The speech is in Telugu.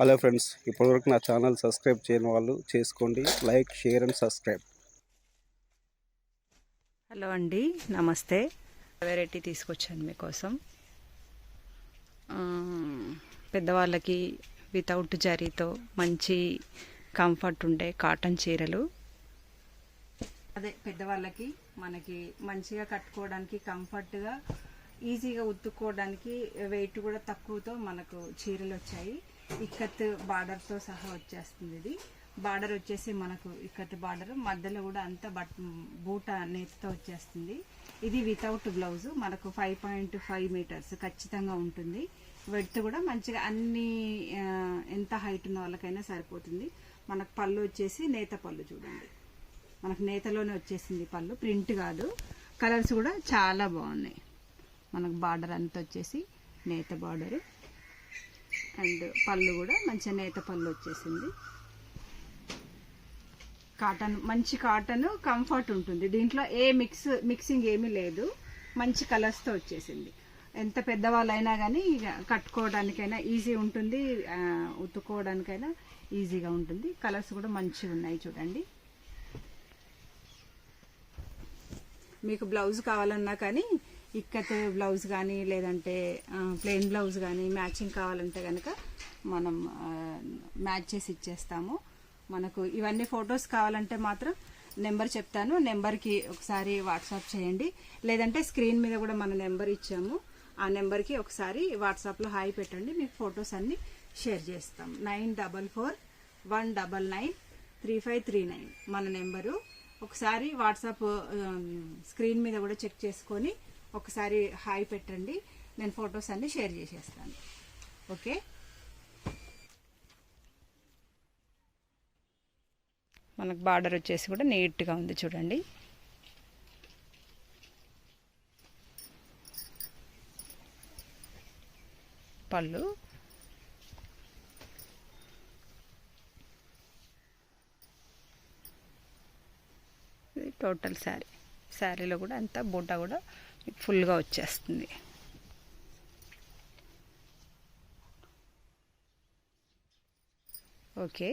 హలో ఫ్రెండ్స్ ఇప్పటివరకు నా ఛానల్ సబ్స్క్రైబ్ చేయని వాళ్ళు చేసుకోండి. Like share and subscribe. Hello అండి నమస్తే. వెరైటీ తీసుకొచ్చాను మీకోసం. పెద్దవాళ్ళకి వితౌట్ జరీతో మంచి కంఫర్ట్ ఉండే కాటన్ చీరలు. అదే పెద్దవాళ్ళకి మనకి మంచిగా కట్టుకోవడానికి కంఫర్ట్గా ఈజీగా ఉత్తుకోవడానికి వెయిట్ కూడా తక్కువతో మనకు చీరలు వచ్చాయి. ఇక్కత్ బార్డర్తో సహా వచ్చేస్తుంది ఇది. బార్డర్ వచ్చేసి మనకు ఇక్కత్ బార్డర్. మధ్యలో కూడా అంతా బట్ బూట నేతతో వచ్చేస్తుంది. ఇది వితౌట్ బ్లౌజ్ మనకు ఫైవ్ పాయింట్ ఫైవ్ మీటర్స్ ఖచ్చితంగా ఉంటుంది. వెడ్త్ కూడా మంచిగా అన్ని ఎంత హైట్ ఉన్న వాళ్ళకైనా సరిపోతుంది. మనకు పళ్ళు వచ్చేసి నేత పళ్ళు చూడండి. మనకు నేతలోనే వచ్చేసింది పళ్ళు. ప్రింట్ కాదు. కలర్స్ కూడా చాలా బాగున్నాయి. మనకు బార్డర్ అంతా వచ్చేసి నేత బార్డర్. అండ్ పళ్ళు కూడా మంచిగా నేత పళ్ళు వచ్చేసింది. కాటన్ మంచి కాటన్ కంఫర్ట్ ఉంటుంది. దీంట్లో ఏ మిక్స్ మిక్సింగ్ ఏమీ లేదు. మంచి కలర్స్తో వచ్చేసింది. ఎంత పెద్దవాళ్ళైనా కానీ ఇక కట్టుకోవడానికైనా ఈజీ ఉంటుంది. ఉతుక్కోవడానికైనా ఈజీగా ఉంటుంది. కలర్స్ కూడా మంచిగా ఉన్నాయి చూడండి. మీకు బ్లౌజ్ కావాలన్నా కానీ ఇక్కత్ బ్లౌజ్ కానీ లేదంటే ప్లెయిన్ బ్లౌజ్ కానీ మ్యాచింగ్ కావాలంటే కనుక మనం మ్యాచ్ చేసి ఇచ్చేస్తాము. మనకు ఇవన్నీ ఫొటోస్ కావాలంటే మాత్రం నెంబర్ చెప్తాను. నెంబర్కి ఒకసారి వాట్సాప్ చేయండి. లేదంటే స్క్రీన్ మీద కూడా మన నెంబర్ ఇచ్చాము. ఆ నెంబర్కి ఒకసారి వాట్సాప్లో హాయ్ పెట్టండి. మీకు ఫొటోస్ అన్నీ షేర్ చేస్తాం. Nine double four one double nine three five three nine మన నెంబరు. ఒకసారి వాట్సాప్ స్క్రీన్ మీద కూడా చెక్ చేసుకొని ఒకసారి హాయ్ పెట్టండి. నేను ఫొటోస్ అన్ని షేర్ చేసేస్తాను. ఓకే? మనకు బార్డర్ వచ్చేసి కూడా నీట్గా ఉంది చూడండి. పళ్ళు. ఇది టోటల్ శారీ. శారీలో కూడా అంతా బూట కూడా ఫుల్గా వచ్చేస్తుంది. ఓకే.